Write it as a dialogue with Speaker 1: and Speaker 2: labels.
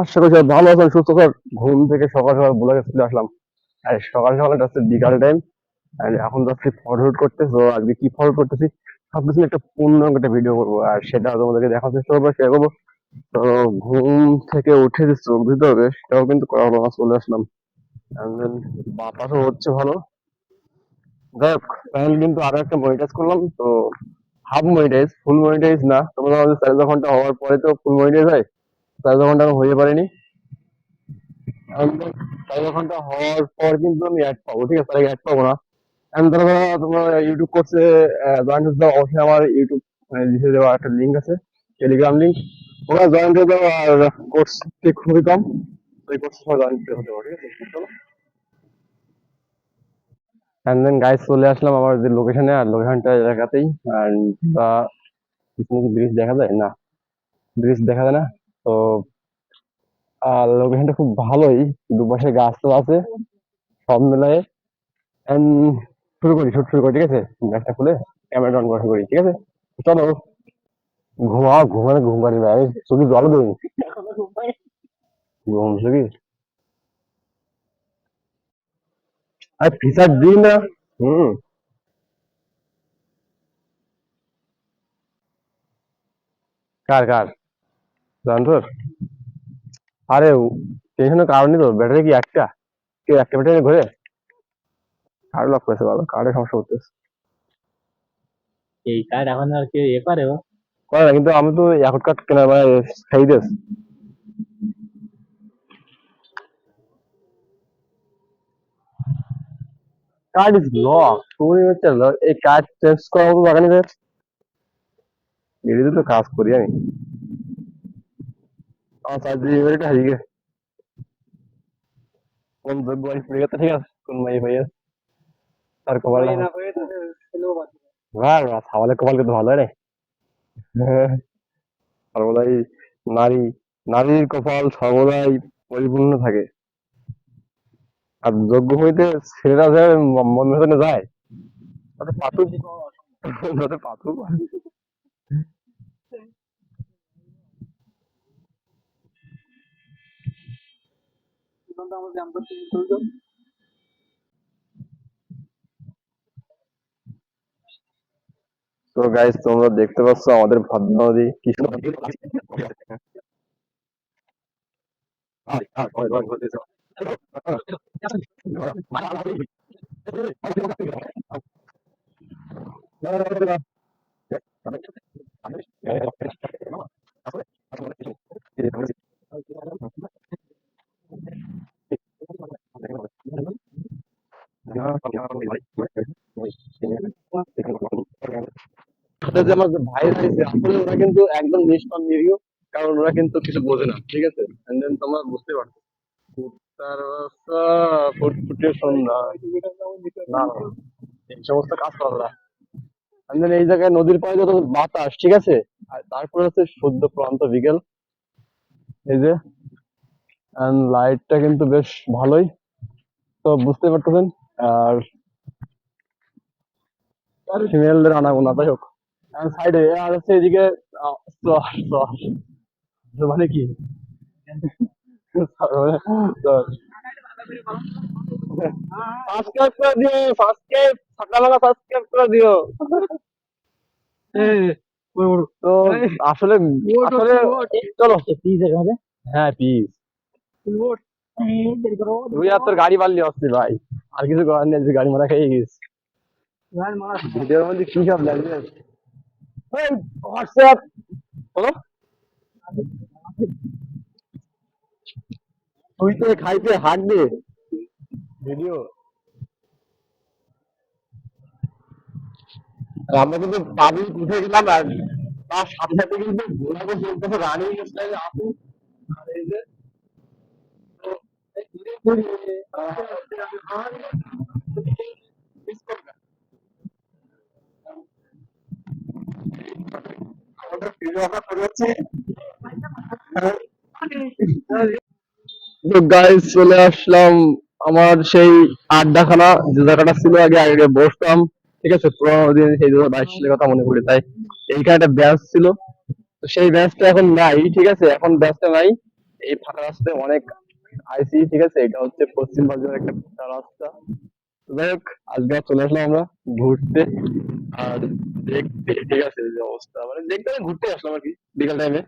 Speaker 1: আশা ভালো সুস্থ ঘুম থেকে সকাল চলে আসলাম। আর সকাল সকাল টাইম আর এখন কি ফটো করতেছি? একটা ভিডিও করব সেটা ঘুম থেকে উঠে যে চোখ সেটাও কিন্তু চলে আসলাম। বাতাসও হচ্ছে ভালো। যাই হোক কিন্তু আরও একটা মনিটাইজ করলাম, তো হাফ মনিটাইজ ফুল মনিটাইজ না। তোমরা আমাদের চার ঘণ্টা হওয়ার পরে তো ফুল মনিটাইজ হয়। চার ঘণ্টা হয়ে পারিনি। চার ঘণ্টা হওয়ার পর কিন্তু আমি অ্যাড পাবো ঠিক আছে? তার অ্যাড পাবো না। আমি তারা তোমরা ইউটিউব কোর্সে জয়েন হতে অবশ্যই আমার ইউটিউব লিখে দেওয়া একটা লিঙ্ক আছে টেলিগ্রাম লিঙ্ক ওরা জয়েন করে দাও আর কোর্স খুবই কম ওই কোর্সে সবাই জয়েন হতে পারো ঠিক আছে? চলো অ্যান্ড দেন গাইস চলে আসলাম আমার যে লোকেশনে আর লোকেশনটা এলাকাতেই আর ব্রিজ দেখা যায়? না। ব্রিজ দেখা যায় না? তো আর লোকেশনটা খুব ভালোই। দুপাশে গাছ তো আছে, সব মিলায়ে। শুরু করি শুট শুরু করি, ঠিক আছে? ব্যাগটা খুলে ক্যামেরা অন করা ঠিক আছে? চলো। ঘুমাও ঘুমালে ঘুম পারি ভাই চোখে জল দেই ঘুম আর ফিসার দিই না। হুম। কার কার? জানতোর? আরে টেনশনের কারণ নেই তো ব্যাটারি কি একটা? কেউ একটা ব্যাটারি ঘুরে? কার লক করেছে বাবা? কার্ডের সমস্যা করতেছে?
Speaker 2: এই কার্ড এখন আর কেউ ইয়ে করে ও?
Speaker 1: করে না কিন্তু আমি তো এখন কার্ড কেনার মানে খাই দিস কার্ড ইজ লক তুমি হচ্ছে এই কার্ড চেঞ্জ করার মতো দরকার নেই তো কাজ করি আমি। আমার চার্জ দিয়ে এটা হারিয়ে গেছে কোন যোগ্য বাড়ি পড়ে গেছে ঠিক আছে কোন মাই ভাইয়া তার কপাল সাওয়ালের কিন্তু ভালো রে সর্বদাই নারী নারীর কপাল সর্বদাই পরিপূর্ণ থাকে আর যোগ্য হইতে ছেলেরা যে মন ভেতরে যায় তাতে পাথর তাতে পাথর তো গাইস তোমরা দেখতে পাচ্ছ আমাদের ভাদ্র নদী। কি সুন্দর আমার ভাই ওরা কিন্তু একদম নিষ্পাপ, নিরীহ, কারণ ওরা কিন্তু কিছু বোঝে না, ঠিক আছে? এন্ড দেন তোমরা বুঝতে পারছ। ফুটফুটে সন্ধ্যা। না এই সমস্ত কাজ করো এন্ড দেন এই জায়গায় নদীর পাড়ে যত বাতাস, ঠিক আছে? আর তারপরে হচ্ছে শুদ্ধ প্রান্ত বিকেল। এই যে লাইটটা কিন্তু বেশ ভালোই। তো বুঝতে পারতেছেন? আর ফিমেলদের আনাগোনা যাই হোক। সাইডে আর হচ্ছে মানে কি? দিও তো আসলে আসলে, চলো। হ্যাঁ পিস তুই আর তোর গাড়ি পারলি আসছি ভাই। আর কিছু করার নেই গাড়ি মারা খেয়ে গেছিস। ভিডিওর মধ্যে কি সব লাগবে হোয়াটসঅ্যাপ খাইতে হাঁটবে ভিডিও আমরা কিন্তু পাবলিক উঠে গেলাম আর তার সাথে সাথে কিন্তু গোলাপও চলতেছে রানিং স্টাইলে আসুন আর এই যে তো তো গাইস চলে আসলাম আমার সেই আড্ডাখানা, যে জায়গাটা ছিল আগে আগে বসতাম। ঠিক আছে, পুরোনো দিন সেই দু হাজার কথা মনে তাই এইখানে একটা ছিল। তো সেই এখন নাই, ঠিক আছে, এখন ব্যাচটা নাই। এই ফাঁকা রাস্তায় অনেক আইসি, ঠিক আছে, এটা হচ্ছে পশ্চিম বাজারের একটা ফাঁকা রাস্তা। যাই হোক, আজকে চলে আসলাম আমরা ঘুরতে। আর দেখ দীঘা শেষ অবস্থা মানে দেখতে ঘুরতে আসলাম আর কি বিকাল টাইমে